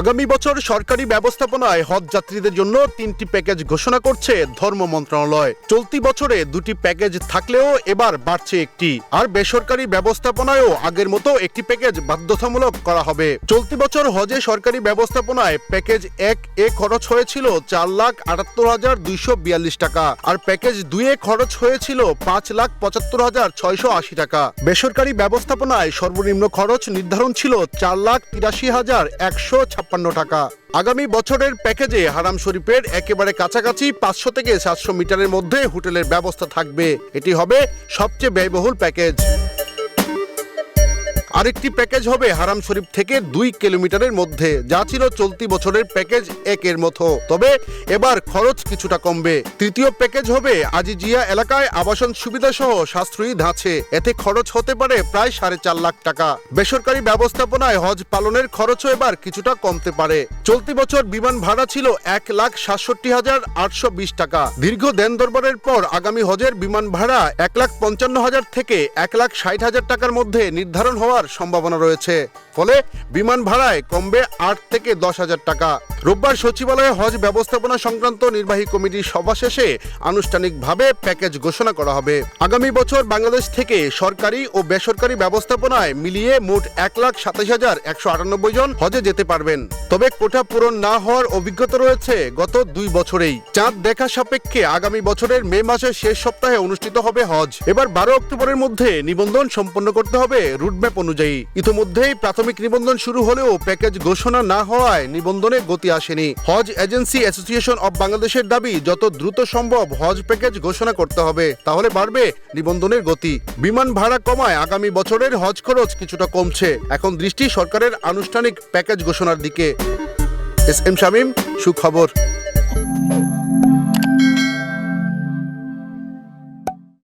আগামী বছর সরকারি ব্যবস্থাপনায় হজ যাত্রীদের জন্য তিনটি প্যাকেজ ঘোষণা করছে ধর্ম মন্ত্রণালয়। চলতি বছরে দুটি প্যাকেজ থাকলেও এবার বাড়ছে একটি। আর বেসরকারি ব্যবস্থাপনায়ও আগের মতো একটি প্যাকেজ বাধ্যতামূলক করা হবে। চলতি বছর হজে সরকারি ব্যবস্থাপনায় প্যাকেজ এক এ খরচ হয়েছিল চার লাখ আটাত্তর হাজার দুইশো বিয়াল্লিশ টাকা, আর প্যাকেজ দুই এ খরচ হয়েছিল পাঁচ লাখ পঁচাত্তর হাজার ছয়শো আশি টাকা। বেসরকারি ব্যবস্থাপনায় সর্বনিম্ন খরচ নির্ধারণ ছিল চার লাখ তিরাশি হাজার একশো ছাপ্পান্ন টাকা। আগামী বছরের প্যাকেজে হারাম শরীফের একেবারে কাছাকাছি পাঁচশো থেকে সাতশো মিটারের মধ্যে হোটেলের ব্যবস্থা থাকবে। এটি হবে সবচেয়ে ব্যয়বহুল প্যাকেজ। আরেকটি প্যাকেজ হবে হারাম শরীফ থেকে দুই কিলোমিটারের মধ্যে, যা ছিল চলতি বছরের প্যাকেজ একের মতো। তবে এবার খরচ কিছুটা কমবে। তৃতীয় প্যাকেজ হবে আজিজিয়া এলাকায় আবাসন সুবিধা সহ সাশ্রয়ী ধাঁচে। এতে খরচ হতে পারে প্রায় সাড়ে চার লাখ টাকা। বেসরকারি ব্যবস্থাপনায় হজ পালনের খরচও এবার কিছুটা কমতে পারে। চলতি বছর বিমান ভাড়া ছিল এক লাখ সাতষট্টি হাজার আটশো বিশ টাকা। দীর্ঘ দেন দরবারের পর আগামী হজের বিমান ভাড়া এক লাখ পঞ্চান্ন হাজার থেকে এক লাখ ষাট হাজার টাকার মধ্যে নির্ধারণ হওয়ার সম্ভাবনা রয়েছে। ফলে বিমান ভাড়ায় কমবে আট থেকে দশ হাজার টাকা। রোববার সচিবালয়ে হজ ব্যবস্থাপনা সংক্রান্ত নির্বাহী কমিটির সভা শেষে আনুষ্ঠানিকভাবে প্যাকেজ ঘোষণা করা হবে। আগামী বছর বাংলাদেশ থেকে সরকারি ও বেসরকারি ব্যবস্থাপনায় মিলিয়ে মোট এক লাখ সাতাশ হাজার একশো আটানব্বই জন হজে যেতে পারবেন। তবে কোটা পূরণ না হওয়ার অভিজ্ঞতা রয়েছে গত দুই বছরেই। চাঁদ দেখা সাপেক্ষে আগামী বছরের মে মাসের শেষ সপ্তাহে অনুষ্ঠিত হবে হজ। এবার বারো অক্টোবরের মধ্যে নিবন্ধন সম্পন্ন করতে হবে রুটম্যাপ অনুযায়ী। ইতিমধ্যেই প্রাথমিক নিবন্ধন শুরু হলেও প্যাকেজ ঘোষণা না হওয়ায় নিবন্ধনে গতি আসেনি। হজ এজেন্সি অ্যাসোসিয়েশন অব বাংলাদেশের দাবি, যত দ্রুত সম্ভব হজ প্যাকেজ ঘোষণা করতে হবে, তাহলে বাড়বে নিবন্ধনের গতি। বিমান ভাড়া কমায় আগামী বছরের হজ খরচ কিছুটা কমছে। এখন দৃষ্টি সরকারের আনুষ্ঠানিক প্যাকেজ ঘোষণার দিকে। এস এম শামীম, সুখবর।